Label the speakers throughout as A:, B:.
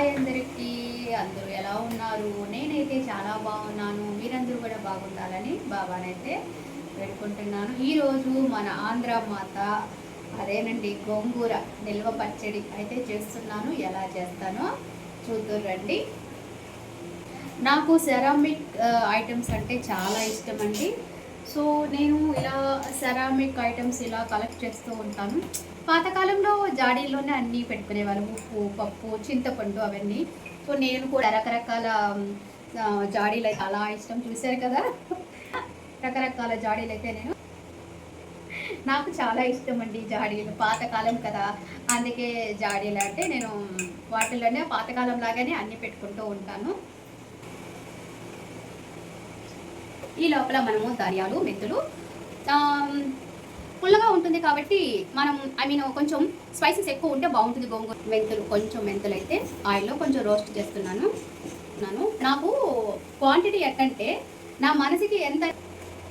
A: Hi అందరికీ. అందరూ ఎలా ఉన్నారు? నేనైతే చాలా బాగున్నాను. మీరందరూ కూడా బాగుండాలని బాబానైతే పెట్టుకుంటున్నాను ఈరోజు మన ఆంధ్ర మాత అదేనండి గోంగూర నిల్వ పచ్చడి అయితే చేస్తున్నాను. ఎలా చేస్తానో చూద్దురండి నాకు సెరామిక్ ఐటమ్స్ అంటే చాలా ఇష్టం అండి సో నేను ఇలా సెరామిక్ ఐటమ్స్ ఇలా కలెక్ట్ చేస్తూ ఉంటాను. పాతకాలంలో జాడీల్లోనే అన్నీ పెట్టుకునేవాళ్ళు ఉప్పు పప్పు చింతపండు అవన్నీ. సో నేను కూడా రకరకాల జాడీలు అయితే చాలా ఇష్టం చూశారు కదా. రకరకాల జాడీలు అయితే నేను నాకు చాలా ఇష్టం అండి జాడీలు. పాతకాలం కదా. అందుకే జాడీలు అంటే నేను వాటిలోనే పాతకాలం లాగానే అన్ని పెట్టుకుంటూ ఉంటాను. ఈ లోపల మనము ధనియాలు మెంతులు పుల్లగా ఉంటుంది కాబట్టి మనం ఐ మీన్ కొంచెం స్పైసెస్ ఎక్కువ ఉంటే బాగుంటుంది గోంగూర. మెంతులు కొంచెం మెంతులు అయితే ఆయిల్లో కొంచెం రోస్ట్ చేస్తున్నాను. నాను నాకు క్వాంటిటీ ఎట్టంటే నా మనసుకి ఎంత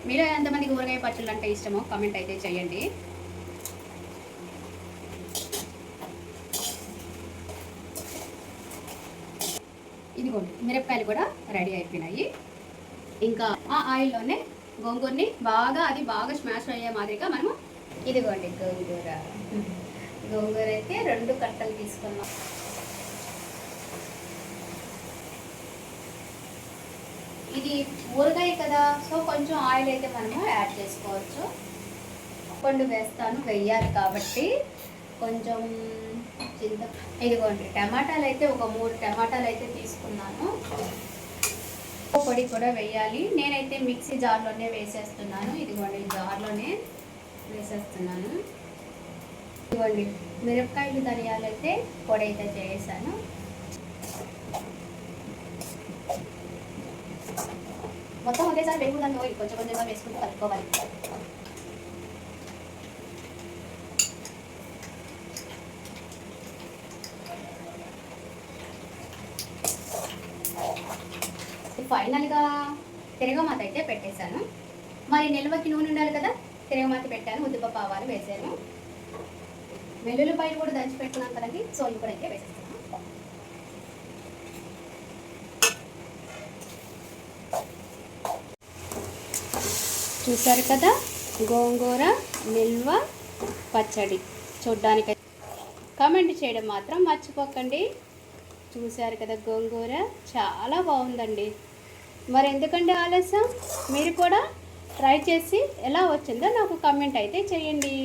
A: మీరు ఎంతమంది ఊరగాయ పచ్చళ్ళు అంటే ఇష్టమో కామెంట్ అయితే చేయండి. ఇదిగోండి మిరపకాయలు కూడా రెడీ అయిపోయినాయి. ఇంకా ఆ ఆయిల్లోనే గోంగూరని బాగా అది బాగా స్మాష్ అయ్యే మాదిరిగా మనము ఇదిగోండి గోంగూర. గోంగూర అయితే రెండు కట్టలు తీసుకున్నాం. ఇది ఊరగాయ కదా సో కొంచెం ఆయిల్ అయితే మనము యాడ్ చేసుకోవచ్చు. పండు వేస్తాను వెయ్యాలి కాబట్టి కొంచెం చింత ఇదిగోండి టమాటాలు అయితే ఒక మూడు టమాటాలు అయితే తీసుకున్నాను. పొడి కూడా వేయాలి. నేనైతే మిక్సీ జార్లోనే వేసేస్తున్నాను. ఇదిగోండి జార్లోనే వేసేస్తున్నాను. ఇదిగోండి మిరపకాయలు ధనియాలు అయితే పొడి అయితే చేసాను మొత్తం ఒకేసారి వేయకుండా కొంచెం కొంచెంగా వేసుకుంటూ కలుపుకోవాలి. ఫైనల్గా తిరగమాత అయితే పెట్టేశాను. మరి నిల్వకి నూనె ఉండాలి కదా తిరగమాత పెట్టాను ఉద్దిపప్పు ఆవాలు వేసాను. వెల్లుల్లిపాయలు కూడా దంచి పెట్టుకున్నాను కదండి సో ఇవి కూడా అయితే వేసేస్తాను చూసారు కదా గోంగూర నిల్వ పచ్చడి చూడ్డానికి. కామెంట్ చేయడం మాత్రం మర్చిపోకండి. చూశారు కదా గోంగూర చాలా బాగుందండి. మరి ఎందుకండి ఆలస్యం? మీరు కూడా ట్రై చేసి ఎలా వచ్చిందో నాకు కామెంట్ అయితే చేయండి.